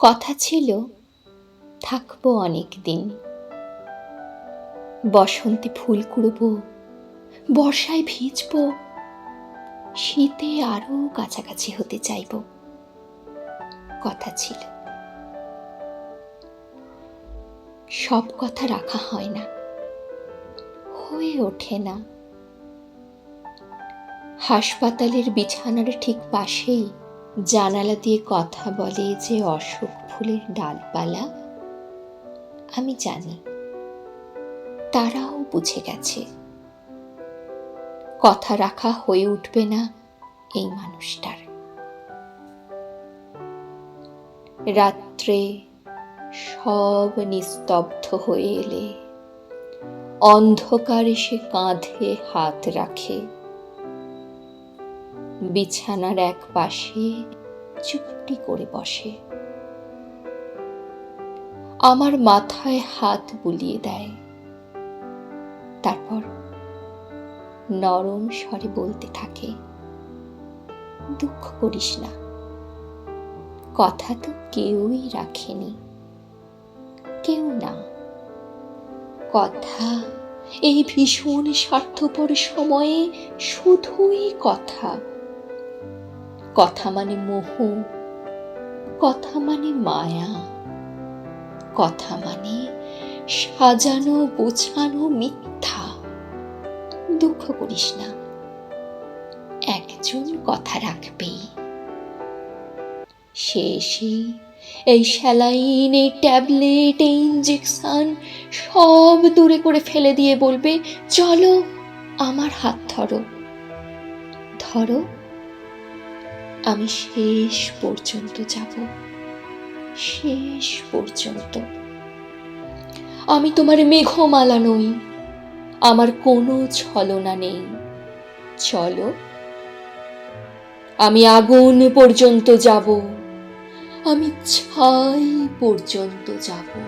কথা ছিল, থাকব অনেক দিন বসন্তে ফুল কুড়ব, বর্ষায় ভিজব, শীতে আরও কাছাকাছি হতে চাইব, কথা ছিল। সব কথা রাখা হয় না, হয়ে ওঠে না। হাসপাতালের বিছানার ঠিক পাশেই জানালা দিয়ে কথা বলে যে অশোক ফুলের ডালপালা? আমি জানি। তারাও বুঝে গেছে। কথা রাখা হয়ে উঠবে না এই মানুষটার। রাত্রে সব নিস্তব্ধ হয়ে এলে। অন্ধকারে সে কাঁধে হাত রাখে। বিছানার এক পাশে চুপটি করে বসে। আমার মাথায় হাত বুলিয়ে দেয়। তারপর নরম স্বরে বলতে থাকে, দুঃখ করিস না। কথা তো কেউই রাখেনি। কেউ না। কথা, এই ভীষণ স্বার্থপর সময়ে শুধুই কথা। কথা মানে মোহ, কথা মানে মায়া, কথা মানে সাজানো, গোছানো মিথ্যা। দুঃখ করিস না, একজন কথা রাখবেই সে এসেই এই স্যালাইন, এই ট্যাবলেট, এই ইঞ্জেকশন সব দূরে করে ফেলে দিয়ে বলবে, চলো আমার হাত ধরো। ধরো আমি শেষ পর্যন্ত যাব। শেষ পর্যন্ত। আমি তোমার মেঘমালা নই। আমার কোনো ছলনা নেই। চলো। আমি আগুন পর্যন্ত যাব। আমি ছাই পর্যন্ত যাব।